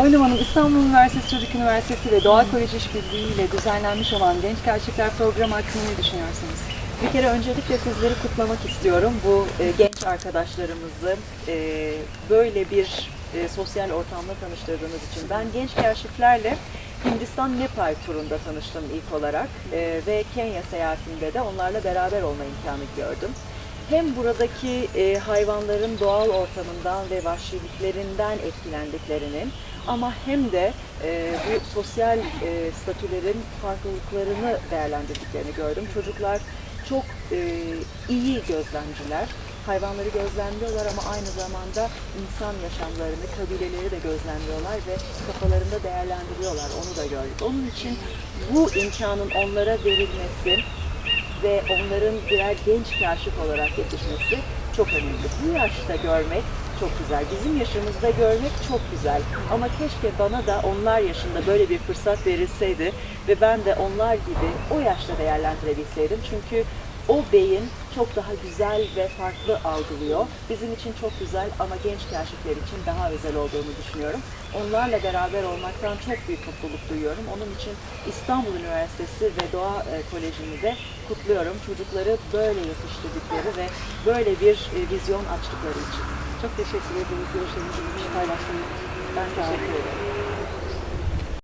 Oynum Hanım, İstanbul Üniversitesi Çocuk Üniversitesi ve Doğa Koleji İşbirliği ile düzenlenmiş olan Genç Gerçekler programı hakkında ne düşünüyorsunuz? Bir kere öncelikle sizleri kutlamak istiyorum. Bu e, genç arkadaşlarımızı e, böyle bir e, sosyal ortamda tanıştırdığınız için. Ben genç keşiflerle Hindistan Nepal turunda tanıştım ilk olarak E, ve Kenya seyahatinde de onlarla beraber olma imkanı gördüm. Hem buradaki e, hayvanların doğal ortamından ve vahşiliklerinden etkilendiklerinin ama hem de e, bu sosyal e, statülerin farklılıklarını değerlendirdiklerini gördüm. Çocuklar çok e, iyi gözlemciler. Hayvanları gözlemliyorlar ama aynı zamanda insan yaşamlarını, kabileleri de gözlemliyorlar ve kafalarında değerlendiriyorlar. Onu da gördük. Onun için bu imkanın onlara verilmesi ve onların birer genç kaşif olarak yetişmesi çok önemli. Bu yaşta görmek çok güzel. Bizim yaşımızda görmek çok güzel. Ama keşke bana da onlar yaşında böyle bir fırsat verilseydi ve ben de onlar gibi o yaşta değerlendirebilseydim. Çünkü o beyin çok daha güzel ve farklı algılıyor. Bizim için çok güzel ama genç kaşifler için daha özel olduğunu düşünüyorum. Onlarla beraber olmaktan çok büyük mutluluk duyuyorum. Onun için İstanbul Üniversitesi ve Doğa e, Koleji'ni de kutluyorum. Çocukları böyle yetiştirdikleri ve böyle bir e, vizyon açtıkları için. Çok teşekkür ederiz görüşlerinizi paylaştığınız. Ben teşekkür ederim.